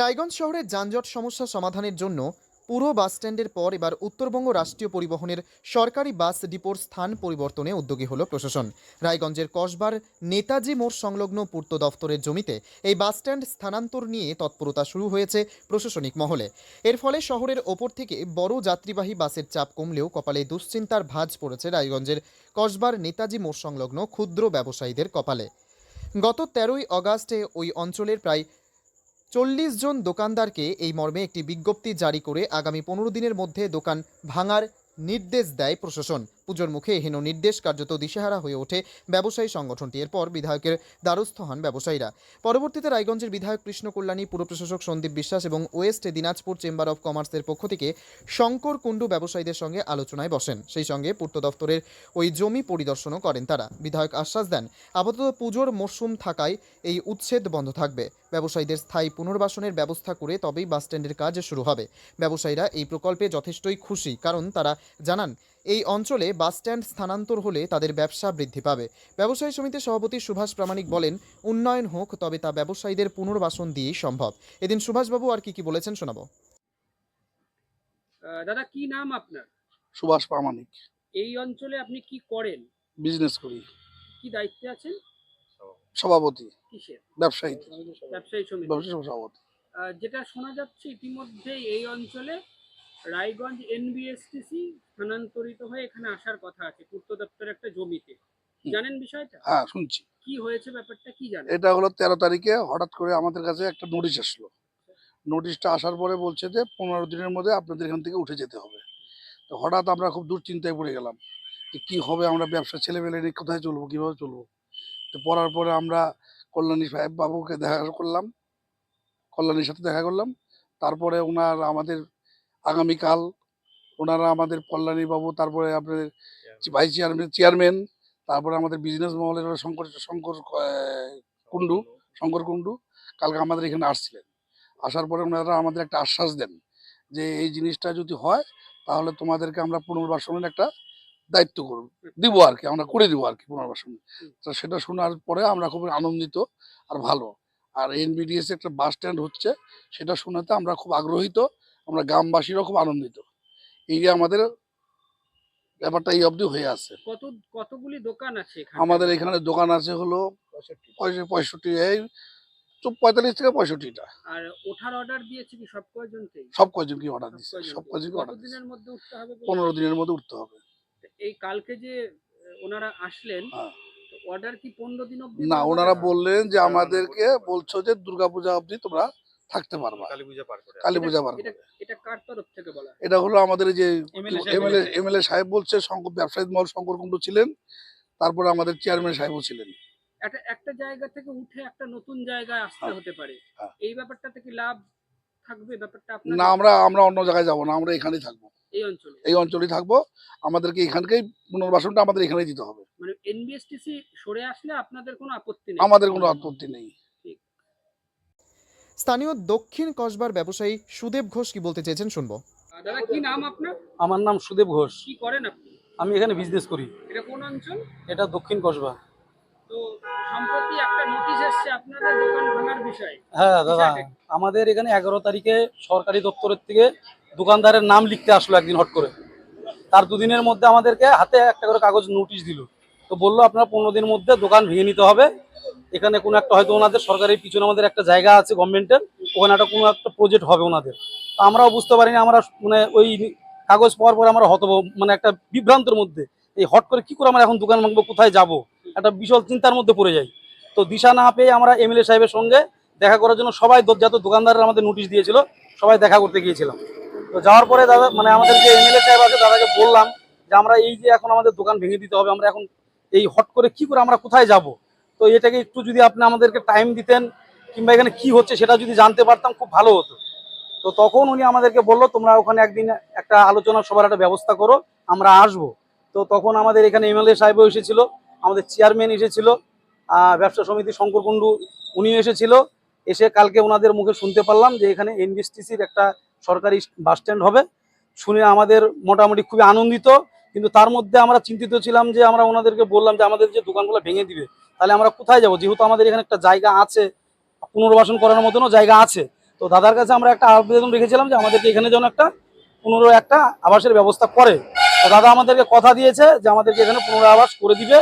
রায়গঞ্জ শহরের যানজট সমস্যা সমাধানের জন্য পুরো বাস স্ট্যান্ডের পর এবার উত্তরবঙ্গ রাষ্ট্রীয় পরিবহনের সরকারি বাস ডিপোর স্থান পরিবর্তনে উদ্যোগী হল প্রশাসন। রায়গঞ্জের কসবার নেতাজি মোড় সংলগ্ন পূর্ত দফতরের জমিতে এই বাস স্ট্যান্ড স্থানান্তর নিয়ে তৎপরতা শুরু হয়েছে প্রশাসনিক মহলে। এর ফলে শহরের ওপর থেকে বড় যাত্রীবাহী বাসের চাপ কমলেও কপালে দুশ্চিন্তার ভাঁজ পড়েছে রায়গঞ্জের কসবার নেতাজি মোড় সংলগ্ন ক্ষুদ্র ব্যবসায়ীদের কপালে। গত তেরোই অগাস্টে ওই অঞ্চলের প্রায় চল্লিশ জন দোকানদারকে এই মর্মে একটি বিজ্ঞপ্তি জারি করে আগামী পনেরো দিনের মধ্যে দোকান ভাঙার নির্দেশ দেয় প্রশাসন। পুজোর মুখে হেন নির্দেশ কার্যত দিশেহারা হয়ে ওঠে ব্যবসায়ী সংগঠনটি। এরপর বিধায়কের দ্বারস্থ হন ব্যবসায়ীরা। পরবর্তীতে রায়গঞ্জের বিধায়ক কৃষ্ণ কল্যাণী পুর প্রশাসক সন্দীপ বিশ্বাস এবং ওয়েস্ট দিনাজপুর চেম্বার অফ কমার্সের পক্ষ থেকে শঙ্কর কুণ্ডু ব্যবসায়ীদের সঙ্গে আলোচনায় বসেন। সেই সঙ্গে পূর্ত দফতরের ওই জমি পরিদর্শনও করেন তারা। বিধায়ক আশ্বাস দেন, আপাতত পুজোর মরশুম থাকায় এই উচ্ছেদ বন্ধ থাকবে। ব্যবসায়ীদের স্থায়ী পুনর্বাসনের ব্যবস্থা করে তবেই বাসস্ট্যান্ডের কাজ শুরু হবে। ব্যবসায়ীরা এই প্রকল্পে যথেষ্টই খুশি, কারণ তারা জানান এই অঞ্চলে বাসস্ট্যান্ড স্থানান্তর হলে তাদের ব্যবসা বৃদ্ধি পাবে। ব্যবসায়ী সমিতির সভাপতি সুভাষ প্রামাণিক বলেন উন্নয়ন হোক তবে তা ব্যবসায়ীদের পুনর্বাসন দিয়েই সম্ভব। এদিন সুভাষবাবু আর কি কি বলেছেন শোনাবো। দাদা কি নাম আপনার? সুভাষ প্রামাণিক। এই অঞ্চলে আপনি কি করেন? বিজনেস করি। কি দায়িত্বে আছেন? সভাপতি। কিসের? ব্যবসায়ী। ব্যবসায়ী সমিতি। ব্যবসায়ী সভাপতি। যেটা শোনা যাচ্ছে ইতিমধ্যে এই অঞ্চলে রায়গঞ্জ এনবিএসটিসি স্থানান্তরিত হয়ে এখানে আসার কথা আছে পূর্ত দপ্তরের একটা জমিতে। জানেন বিষয়টা? হ্যাঁ শুনছি। কি হয়েছে ব্যাপারটা কি জানেন? এটা হলো তেরো তারিখে হঠাৎ করে আমাদের কাছে একটা নোটিশ আসলো। নোটিশটা আসার পরে বলছে যে পনেরো দিনের মধ্যে আপনাদের এখান থেকে উঠে যেতে হবে। তো হঠাৎ আমরা খুব দুশ্চিন্তায় পড়ে গেলাম যে কী হবে আমরা ব্যবসা ছেলেমেলে নিয়ে কোথায় চলবো কীভাবে চলবো? তো পড়ার পরে আমরা কল্যাণী সাহেব বাবুকে দেখা করলাম কল্যাণীর সাথে দেখা করলাম। তারপরে ওনার আমাদের আগামীকাল ওনারা আমাদের বাবু তারপরে আপনাদের ভাইস চেয়ারম্যান চেয়ারম্যান তারপরে আমাদের বিজনেস মহলের শঙ্কর শঙ্কর কুণ্ডু শঙ্কর কুণ্ডু কালকে আমাদের এখানে আসছিলেন। আসার পরে ওনারা আমাদের একটা আশ্বাস দেন যে এই জিনিসটা যদি হয় তাহলে তোমাদেরকে আমরা পুনর্বাসনের একটা দায়িত্ব করব দিব আর কি আমরা করে দিব আর কি পুনর্বাসন। তো সেটা শোনার পরে আমরা খুব আনন্দিত আর ভালো। আর এনবিডিএস একটা বাস স্ট্যান্ড হচ্ছে সেটা শোনাতে আমরা খুব আগ্রহিত আমরা গ্রামবাসীরাও খুব আনন্দিত। এই যে আমাদের ব্যাপারটা এই অবধি হয়ে আছে। কত কতগুলি দোকান আছে আমাদের এখানে দোকান আছে হলো পঁয়ষ- পঁয়ষট্টি এই চো- পঁয়তাল্লিশ থেকে পঁয়ষট্টিটা। আর ওঠার অর্ডার দিয়েছে কি সব কয়জনকেই সব কয়জন কি অর্ডার দিচ্ছে সব কয়জন কি অর্ডার দিচ্ছে মধ্যে উঠতে হবে পনেরো দিনের মধ্যে উঠতে হবে। এই কালকে যে ওনারা আসলেন হ্যাঁ। অর্ডার কি পনেরো দিন অব্দি না ওনারা বললেন যে আমাদেরকে বলছো যে দুর্গাপূজা অবধি তোমরা থাকতে পারবা। কালী পূজা পার এটা এটা কার তরফ থেকে বলা? এটা হলো আমাদের যে এমএলএ এমএলএ সাহেব বলছে শঙ্কর ব্যবসায়ী মহল শঙ্কর কুণ্ডু ছিলেন। তারপরে আমাদের চেয়ারম্যান সাহেবও ছিলেন। একটা একটা জায়গা থেকে উঠে একটা নতুন জায়গায় আসতে হ্যাঁ। হতে পারে। হ্যাঁ। এই ব্যাপারটা থেকে লাভ থাকবে? ব্যাপারটা না আমরা আমরা অন্য জায়গায় যাব না আমরা এখানেই থাকব। এই অঞ্চলে? এই অঞ্চলেই থাকব। আমাদেরকে এখানকেই পুনর্বাসনটা আমাদের এখানেই দিতে হবে। মানে এনবিএসটিসি সরে আসলে আপনাদের কোনো আপত্তি নেই? আমাদের কোনো আপত্তি নেই। স্থানীয় দক্ষিণ কসবার ব্যবসায়ী সুদেব ঘোষ কি বলতে চেয়েছেন শুনব। দাদা কি নাম আপনার? আমার নাম সুদেব ঘোষ। কি করেন আপনি? আমি এখানে বিজনেস করি। এটা কোন অঞ্চল? এটা দক্ষিণ কসবা। তো সম্প্রতি একটা নোটিশ এসেছে আপনাদের দোকান ভাঙার বিষয়ে। হ্যাঁ দাদা আমাদের এখানে এগারো তারিখে সরকারি দপ্তরের থেকে দোকানদারের নাম লিখতে আসলো একদিন হট করে। তার দুদিনের মধ্যে আমাদেরকে হাতে একটা করে কাগজ নোটিশ দিল। তো বলল আপনার পনেরো দিনের মধ্যে দোকান ভেঙে নিতে হবে। এখানে কোনো একটা হয়তো ওনাদের সরকারের পিছনে আমাদের একটা জায়গা আছে গভর্নমেন্টের ওখানে একটা কোনো একটা প্রজেক্ট হবে ওনাদের। তো আমরাও বুঝতে পারিনি, আমরা মানে ওই কাগজ পাওয়ার পরে আমরা হত মানে একটা বিভ্রান্তের মধ্যে। এই হট করে কি করে আমরা এখন দোকান ভাঙবো, কোথায় যাব? একটা বিশাল চিন্তার মধ্যে পড়ে যাই। তো দিশা না পেয়ে আমরা এমএলএ সাহেবের সঙ্গে দেখা করার জন্য সবাই যত দোকানদাররা আমাদের নোটিশ দিয়েছিল, সবাই দেখা করতে গিয়েছিলাম। তো যাওয়ার পরে দাদা মানে আমাদের যে এমএলএ সাহেব আছে, দাদাকে বললাম যে, আমরা এই যে এখন আমাদের দোকান ভেঙে দিতে হবে, আমরা এখন এই হট করে কি করে আমরা কোথায় যাব? তো এটাকে একটু যদি আপনি আমাদেরকে টাইম দিতেন, কিংবা এখানে কি হচ্ছে সেটা যদি জানতে পারতাম, খুব ভালো হতো। তো তখন উনি আমাদেরকে বলল, তোমরা ওখানে একদিন একটা আলোচনা সবার একটা ব্যবস্থা করো, আমরা আসব। তো তখন আমাদের এখানে এমএলএ সাহেবও এসেছিল, আমাদের চেয়ারম্যান এসেছিল ব্যবসা সমিতি শঙ্কর কুণ্ডু উনিও এসেছিল। এসে কালকে ওনাদের মুখে শুনতে পারলাম যে এখানে এনবিএসটিসির একটা সরকারি বাস স্ট্যান্ড হবে। শুনে আমাদের মোটামুটি খুবই আনন্দিত। কিন্তু তার মধ্যে আমরা চিন্তিত ছিলাম যে আমরা ওনাদেরকে বললাম যে আমাদের যে দোকানগুলো ভেঙে দিবে তাহলে আমরা কোথায় যাব? যেহেতু আমাদের এখানে একটা জায়গা আছে, পুনর্বাসন করানোর মতনও জায়গা আছে, তো দাদার কাছে আমরা একটা আবেদন রেখেছিলাম যে আমাদেরকে এখানে যেন একটা পুনরায় একটা আবাসের ব্যবস্থা করে। তো দাদা আমাদেরকে কথা দিয়েছে যে আমাদেরকে এখানে পুনরায় আবাস করে দিবে।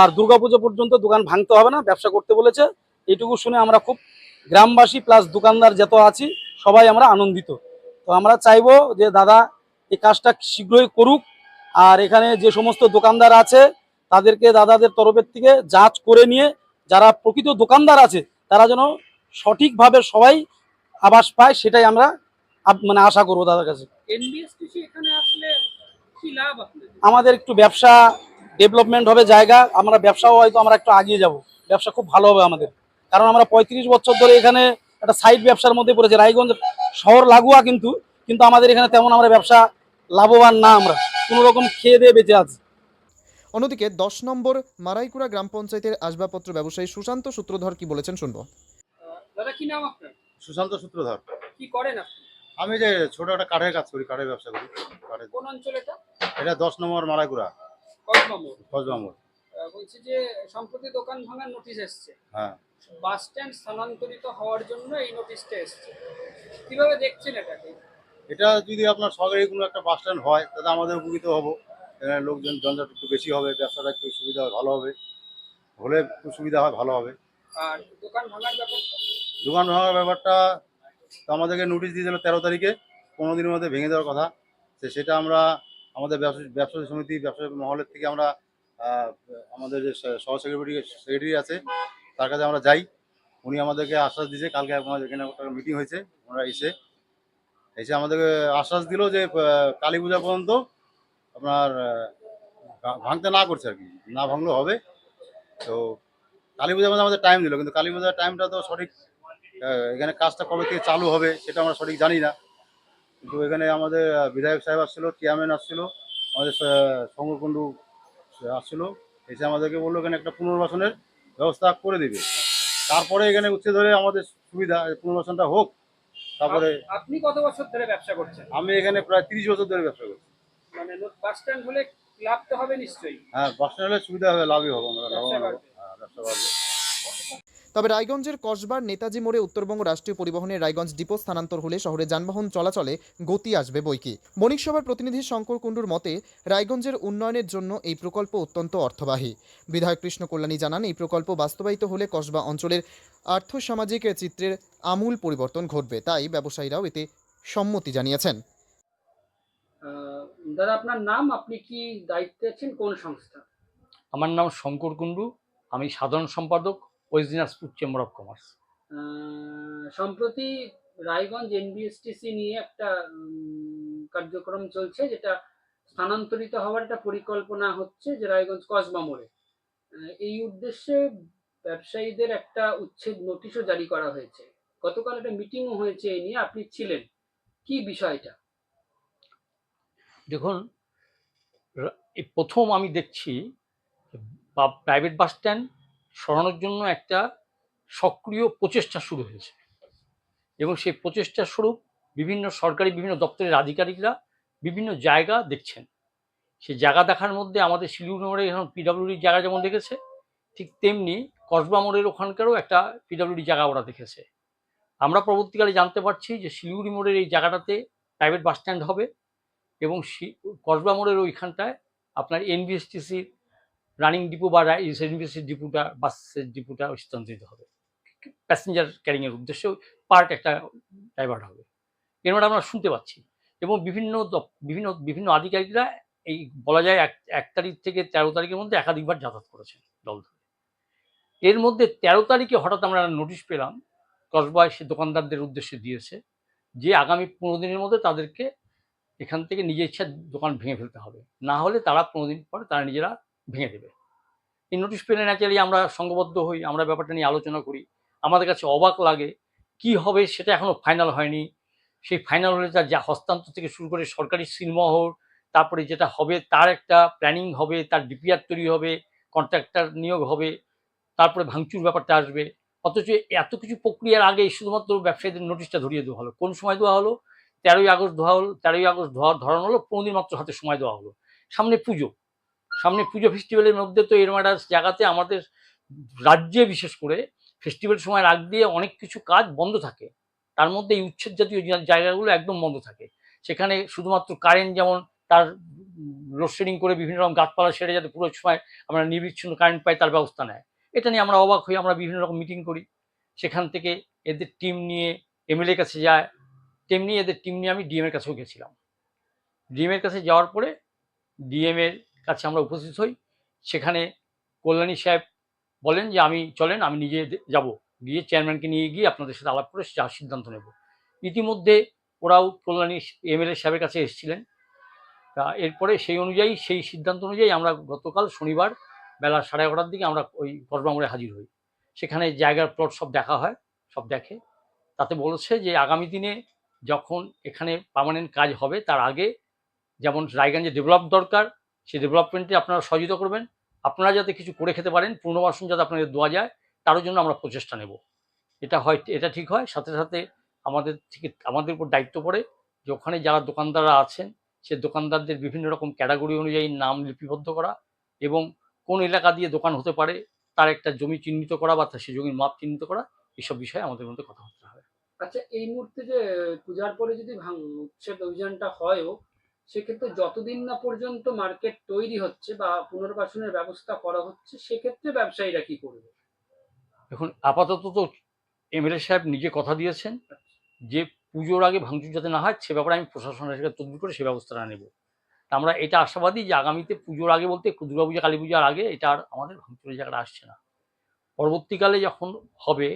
আর দুর্গাপুজো পর্যন্ত দোকান ভাঙতে হবে না, ব্যবসা করতে বলেছে। এইটুকু শুনে আমরা খুব গ্রামবাসী প্লাস দোকানদার যত আছি, সবাই আমরা আনন্দিত। তো আমরা চাইব যে দাদা এই কাজটা শীঘ্রই করুক। আর এখানে যে সমস্ত দোকানদার আছে তাদেরকে দাদাদের তরফের থেকে যাচ করে নিয়ে যারা প্রকৃত দোকানদার আছে তারা যেন সঠিকভাবে সবাই আবাস পায় সেটাই আমরা মানে আশা করব দাদার কাছে। আমাদের একটু ব্যবসা ডেভেলপমেন্ট হবে জায়গা আমরা ব্যবসাও হয়তো আমরা একটু আগিয়ে যাব। ব্যবসা খুব ভালো হবে আমাদের। কারণ আমরা পঁয়ত্রিশ বছর ধরে এখানে একটা সাইড ব্যবসার মধ্যে পড়েছি রায়গঞ্জ শহর লাগুয়া কিন্তু কিন্তু আমাদের এখানে তেমন আমরা ব্যবসা লাভবান না আমরা। কোনো রকম খেয়ে দিয়ে বেঁচে আছি। অন্যদিকে দশ নম্বর মারাইকুড়া গ্রাম পঞ্চায়েতের আসবাবপত্র ব্যবসায়ী সুশান্ত সূত্রধর কি বলেছেন শুনব। দাদা কি নাম আপনার? সুশান্ত সূত্রধর। কি করেন আপনি? আমি যে ছোট একটা কাঠের কাজ করি কাঠের ব্যবসা করি কাঠের। কোন অঞ্চলে এটা এটা দশ নম্বর মালাইগুড়া কসবামোড় কসবামোড় বলছি যে সম্প্রতি দোকান ভাঙার নোটিশ এসছে। হ্যাঁ। বাস স্ট্যান্ড স্থানান্তরিত হওয়ার জন্য এই নোটিশটা এসছে। কীভাবে দেখছেন এটাকে? এটা যদি আপনার সরকারি কোনো একটা বাস স্ট্যান্ড হয় তাহলে আমাদের উপকৃত হব। এখানে লোকজন জঞ্জাট একটু বেশি হবে ব্যবসাটা একটু সুবিধা হয় ভালো হবে। হলে একটু সুবিধা হয় ভালো হবে। আর দোকান ভাঙার ব্যাপারটা দোকান ভাঙার ব্যাপারটা তো আমাদেরকে নোটিশ দিয়েছিল তেরো তারিখে পনেরো দিনের মধ্যে ভেঙে দেওয়ার কথা। তো সেটা আমরা আমাদের ব্যবসা ব্যবসা সমিতি ব্যবসা মহলের থেকে আমরা আমাদের যে সহ সেক্রেটারি সেক্রেটারি আছে তার কাছে আমরা যাই। উনি আমাদেরকে আশ্বাস দিয়েছে কালকে আমাদের এখানে একটা মিটিং হয়েছে ওনারা এসে এসে আমাদেরকে আশ্বাস দিল যে কালী পূজা পর্যন্ত আপনার ভাঙতে না করছে আর কি। না ভাঙলেও হবে। তো কালী পূজার মধ্যে আমাদের টাইম দিল কিন্তু কালী পূজার টাইমটা তো সঠিক এখানে কাজটা কবে থেকে চালু হবে সেটা আমরা সঠিক জানি না। কিন্তু এখানে আমাদের বিধায়ক সাহেব আসছিল চেয়ারম্যান আসছিল আমাদের শঙ্কর কুণ্ডু আসছিল এসে আমাদেরকে বলল এখানে একটা পুনর্বাসনের ব্যবস্থা করে দিবে। তারপরে এখানে উচ্ছে ধরে আমাদের সুবিধা পুনর্বাসনটা হোক। তারপরে আপনি কত বছর ধরে ব্যবসা করছেন? আমি এখানে প্রায় তিরিশ বছর ধরে ব্যবসা করছি। মানে বাস স্ট্যান্ড হলে লাভ তো হবে নিশ্চয়ই। হ্যাঁ বাস স্ট্যান্ড হলে সুবিধা হবে লাভই হবে আমরা ব্যবসা লাভবান হব। হ্যাঁ ব্যবসা বাড়বে। তবে রায়গঞ্জের কসবার নেতাজি মোড়ে উত্তরবঙ্গ রাষ্ট্রীয় পরিবহনের রায়গঞ্জ ডিপো স্থানান্তর হলে শহরে যানবাহন চলাচলে গতি আসবে বইকি বণিক সভার প্রতিনিধি শঙ্কর কুণ্ডুর মতে রায়গঞ্জের উন্নয়নের জন্য এই প্রকল্প অত্যন্ত অর্থবাহী। বিধায়ক কৃষ্ণ কল্যাণী জানান এই প্রকল্প বাস্তবায়িত হলে কসবা অঞ্চলের আর্থসামাজিক চিত্রের আমূল পরিবর্তন ঘটবে। তাই ব্যবসায়ীরাও এতে সম্মতি জানিয়েছেন। দাদা আপনার নাম? আপনি কি দায়িত্বে আছেন? কোন সংস্থা? আমার নাম শঙ্কর কুণ্ডু। আমি সাধারণ সম্পাদক West Dinajpur chamber of commerce সম্প্রতি রায়গঞ্জ এনবিএসটিসি নিয়ে একটা কার্যক্রম চলছে যেটা স্থানান্তরিত হওয়ার একটা পরিকল্পনা হচ্ছে যে রায়গঞ্জ কসবা মোড়ে। এই উদ্দেশ্যে ব্যবসায়ীদের একটা উচ্ছেদ নোটিশও জারি করা হয়েছে। গতকাল একটা মিটিংও হয়েছে এই নিয়ে। আপনি ছিলেন। কি বিষয়টা? দেখুন এই প্রথম আমি দেখছি বা প্রাইভেট বাস স্ট্যান্ড সরানোর জন্য একটা সক্রিয় প্রচেষ্টা শুরু হয়েছে। এবং সেই প্রচেষ্টা স্বরূপ বিভিন্ন সরকারি, বিভিন্ন দপ্তরের আধিকারিকরা বিভিন্ন জায়গা দেখছেন। সেই জায়গা দেখার মধ্যে আমাদের শিলিগুড়ি মোড়ে এখন পিডাব্লিউডির জায়গা যেমন দেখেছে, ঠিক তেমনি কসবা মোড়ের ওখানকারও একটা পিডাব্লিউডি জায়গা ওরা দেখেছে। আমরা পরবর্তীকালে জানতে পারছি যে শিলিগুড়ি মোড়ের এই জায়গাটাতে প্রাইভেট বাস স্ট্যান্ড হবে। এবং কসবা মোড়ের ওইখানটায় আপনার এনবিএসটিসির রানিং ডিপো বা এনবিএসসি ডিপোটা বাসের ডিপোটা স্থানান্তরিত হবে। প্যাসেঞ্জার ক্যারিংয়ের উদ্দেশ্যে পার্ট একটা ডাইভার্ট হবে। এরকম আমরা শুনতে পাচ্ছি এবং বিভিন্ন বিভিন্ন বিভিন্ন আধিকারিকরা এই বলা যায় এক এক তারিখ থেকে তেরো তারিখের মধ্যে একাধিকবার যাতায়াত করেছেন দল ধরে। এর মধ্যে তেরো তারিখে হঠাৎ আমরা নোটিশ পেলাম কসবায় সে দোকানদারদের উদ্দেশ্যে দিয়েছে যে আগামী পনেরো দিনের মধ্যে তাদেরকে এখান থেকে নিজের ইচ্ছা দোকান ভেঙে ফেলতে হবে। না হলে তারা পনেরো দিন পর তারা নিজেরা ভেঙে দেবে। এই নোটিশ পেলে ন্যাচারালি আমরা সংঘবদ্ধ হই, আমরা ব্যাপারটা নিয়ে আলোচনা করি। আমাদের কাছে অবাক লাগে, কি হবে সেটা এখনও ফাইনাল হয়নি। সেই ফাইনাল হলে তার যা হস্তান্তর থেকে শুরু করে সরকারি সিলমোহর, তারপরে যেটা হবে তার একটা প্ল্যানিং হবে, তার ডিপিআর তৈরি হবে কন্ট্রাক্টর নিয়োগ হবে, তারপরে ভাঙচুর ব্যাপারটা আসবে। অথচ এত কিছু প্রক্রিয়ার আগে শুধুমাত্র ব্যবসায়ীদের নোটিশটা ধরিয়ে দেওয়া হলো। কোন সময় দেওয়া হলো? তেরোই আগস্ট ধোয়া হলো, তেরোই আগস্ট ধোয়া ধরানো হলো পনেরো দিন মাত্র হাতে সময় দেওয়া হলো। সামনে পুজো। সামনে পুজো ফেস্টিভ্যালের মধ্যে তো এরম একটা জায়গাতে আমাদের রাজ্যে বিশেষ করে ফেস্টিভ্যাল সময় রাগ দিয়ে অনেক কিছু কাজ বন্ধ থাকে। তার মধ্যে এই উচ্ছেদ জাতীয় জায়গাগুলো একদম বন্ধ থাকে। সেখানে শুধুমাত্র কারেন্ট যেমন তার লোডশেডিং করে বিভিন্ন রকম গাছপালা সেরে যাতে পুরো সময় আমরা নির্বিচ্ছিন্ন কারেন্ট পাই, তার ব্যবস্থা নেয়। এটা নিয়ে আমরা অবাক হই, আমরা বিভিন্ন রকম মিটিং করি। সেখান থেকে এদের টিম নিয়ে এমএলএ কাছে যায়। তেমনি এদের টিম নিয়ে আমি ডিএম এর কাছেও গেছিলাম। ডিএম এর কাছে যাওয়ার পরে ডিএম এর কাছে আমরা উপস্থিত হই। সেখানে কল্যাণী সাহেব বলেন যে, আমি, চলেন, আমি নিজে যাব। গিয়ে চেয়ারম্যানকে নিয়ে গিয়ে আপনাদের সাথে আলাপ করে যা সিদ্ধান্ত নেব। ইতিমধ্যে ওরাও কল্যাণী এমএলএ সাহেবের কাছে এসেছিলেন। তা এরপরে সেই অনুযায়ী, সেই সিদ্ধান্ত অনুযায়ী আমরা গতকাল শনিবার বেলা সাড়ে এগারোটার দিকে আমরা ওই কসবা মোড়ে হাজির হই। সেখানে জায়গার প্লট সব দেখা হয়, সব দেখে। তাতে বলেছে যে, আগামী দিনে যখন এখানে পার্মানেন্ট কাজ হবে, তার আগে যেমন রায়গঞ্জে ডেভেলপ দরকার, সেই ডেভেলপমেন্টে আপনারা সহযোগিতা করবেন। আপনারা যাতে কিছু করে খেতে পারেন, পুনর্বাসন যাতে আপনাদের দেওয়া যায়, তার জন্য আমরা প্রচেষ্টা নেব। এটা হয়, এটা ঠিক হয়। সাথে সাথে আমাদের থেকে, আমাদের উপর দায়িত্ব পড়ে যে ওখানে যারা দোকানদাররা আছেন, সে দোকানদারদের বিভিন্ন রকম ক্যাটাগরি অনুযায়ী নাম লিপিবদ্ধ করা এবং কোন এলাকা দিয়ে দোকান হতে পারে, তার একটা জমি চিহ্নিত করা বা তার সে জমির মাপ চিহ্নিত করা, এসব বিষয়ে আমাদের মধ্যে কথা হয় আচ্ছা এই মুহূর্তে যে পূজার পরে যদি উচ্ছেদ অভিযানটা হয়ও, সেক্ষেত্রে যতদিন না পর্যন্ত মার্কেট তৈরি হচ্ছে বা পুনর্বাসনের ব্যবস্থা করা হচ্ছে, সেক্ষেত্রে ব্যবসায়ীরা কি করবে? এখন আপাতত তো এমএলএ সাহেব নিজে কথা দিয়েছেন যে পুজোর আগে ভাঙচুর যাতে না হয়, সে ব্যাপারে আমি প্রশাসনের সাথে তদবির করে সে ব্যবস্থাটা নেব। আমরা এটা আশাবাদী যে আগামীতে পুজোর আগে বলতে দুর্গাপূজা কালী পূজার আগে এটা আর আমাদের ভাঙচুরের জায়গাটা আসছে না। পরবর্তীকালে যখন হবে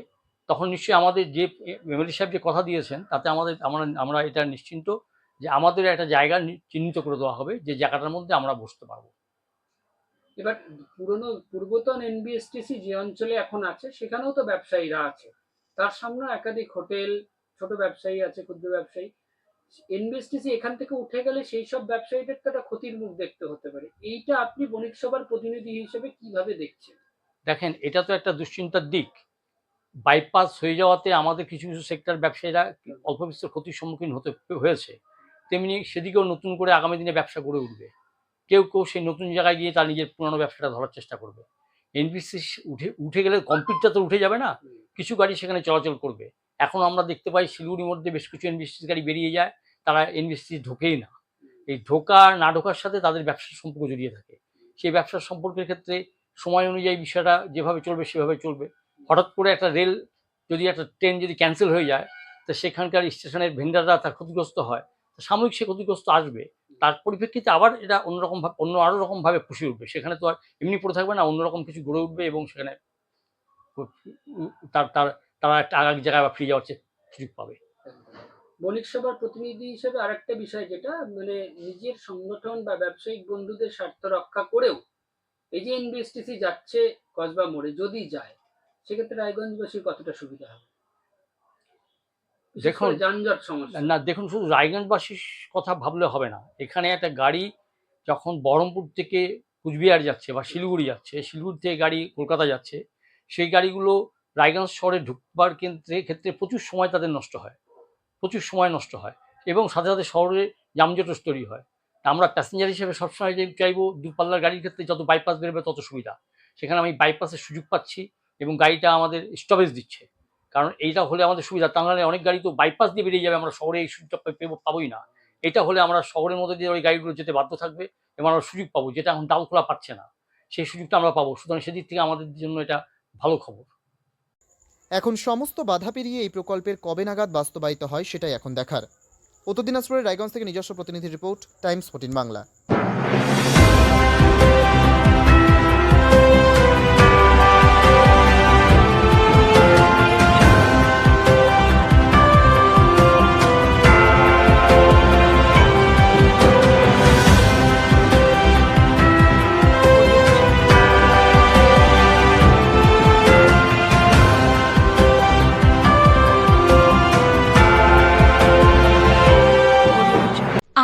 তখন নিশ্চয়ই আমাদের যে এমএলএ সাহেব যে কথা দিয়েছেন তাতে আমাদের আমরা আমরা এটা নিশ্চিন্ত যে আমাদের একটা জায়গা চিহ্নিত করে দেওয়া হবে যে জায়গাটার মধ্যে আমরা বসতে পারব। এবার পুরনো পূর্বতন এনবিএসটিসি যে অঞ্চলে এখন আছে সেখানেও তো ব্যবসায়ীরা আছে। তার সামনে একাধিক হোটেল ছোট ব্যবসায়ী আছে ক্ষুদ্র ব্যবসায়ী। এনবিএসটিসি এখান থেকে উঠে গেলে সেই সব ব্যবসায়ীদের তো একটা ক্ষতির মুখ দেখতে হতে পারে। এইটা আপনি বণিক সভার প্রতিনিধি হিসেবে কীভাবে দেখছেন? দেখেন এটা তো একটা দুশ্চিন্তার দিক। বাইপাস হয়ে যাওয়াতে আমাদের কিছু কিছু সেক্টর ব্যবসায়ীরা অল্প বিস্তর ক্ষতির সম্মুখীন হতে হয়েছে। তেমনি সেদিকেও নতুন করে আগামী দিনে ব্যবসা গড়ে উঠবে। কেউ কেউ সেই নতুন জায়গায় গিয়ে তার নিজের পুরনো ব্যবসাটা ধরার চেষ্টা করবে। এনবিসি উঠে উঠে গেলে কমপ্লিটটা তো উঠে যাবে না? কিছু গাড়ি সেখানে চলাচল করবে। এখন আমরা দেখতে পাই শিলিগুড়ির মধ্যে বেশ কিছু এনবিসি গাড়ি বেরিয়ে যায়, তারা এনবিসি ঢোকেই না। এই ঢোকা না ঢোকার সাথে তাদের ব্যবসার সম্পর্ক জড়িয়ে থাকে। সেই ব্যবসার সম্পর্কের ক্ষেত্রে সময় অনুযায়ী বিষয়টা যেভাবে চলবে, সেভাবে চলবে। হঠাৎ করে একটা রেল যদি একটা ট্রেন যদি ক্যান্সেল হয়ে যায়, তো সেখানকার স্টেশনের ভেন্ডাররা তার ক্ষতিগ্রস্ত হয়। সাময়িক সে ক্ষতিগ্রস্ত আসবে, তার পরিপ্রেক্ষিতে আবার এটা অন্যরকম ভাবে, অন্য আরও রকমভাবে ফুসে উঠবে। সেখানে তো আর এমনি পড়ে থাকবে না অন্যরকম কিছু গড়ে উঠবে এবং সেখানে তার তার, তারা একটা আগামী জায়গায় বা ফিরে যাওয়ার সুযোগ পাবে। বণিক সভার প্রতিনিধি হিসেবে আরেকটা বিষয় যেটা মানে নিজের সংগঠন বা ব্যবসায়িক বন্ধুদের স্বার্থ রক্ষা করেও এই যে এনবিএসটিসি যাচ্ছে কসবা মোড়ে, যদি যায় সেক্ষেত্রে রায়গঞ্জবাসীর কতটা সুবিধা হবে? দেখুন, যানজট সমস্যা। না দেখুন শুধু রায়গঞ্জবাসীর কথা ভাবলে হবে না। এখানে একটা গাড়ি যখন বহরমপুর থেকে কুচবিহার যাচ্ছে বা শিলিগুড়ি যাচ্ছে শিলিগুড়ি থেকে গাড়ি কলকাতা যাচ্ছে সেই গাড়িগুলো রায়গঞ্জ শহরে ঢুকবার ক্ষেত্রে ক্ষেত্রে প্রচুর সময় তাদের নষ্ট হয়। প্রচুর সময় নষ্ট হয় এবং সাথে সাথে শহরে যানজটও তৈরি হয়। আমরা প্যাসেঞ্জার হিসেবে সবসময় যে চাইব দুপাল্লার গাড়ির ক্ষেত্রে যত বাইপাস বেরোবে তত সুবিধা। সেখানে আমি বাইপাসের সুযোগ পাচ্ছি। এবং গাড়িটা আমাদের স্টপেজ দিচ্ছে। কারণ এইটা হলে আমাদের সুবিধা তা নাহলে অনেক গাড়ি তো বাইপাস দিয়ে বেরিয়ে যাবে, আমরা শহরে এই সুযোগটা পাবোই না। এটা হলে আমরা শহরের মধ্যে দিয়ে ওই গাড়িগুলো যেতে বাধ্য থাকবে এবং আমরা সুযোগ পাবো, যেটা এখন ডালখোলা পাচ্ছে না। সেই সুযোগটা আমরা পাবো। সুতরাং সেদিক থেকে আমাদের জন্য এটা ভালো খবর। এখন সমস্ত বাধা পেরিয়ে এই প্রকল্পের কবে নাগাদ বাস্তবায়িত হয় সেটাই এখন দেখার। উত্তর দিনাজপুরের রায়গঞ্জ থেকে নিজস্ব প্রতিনিধি রিপোর্ট, টাইমস ফোর্টিন বাংলা।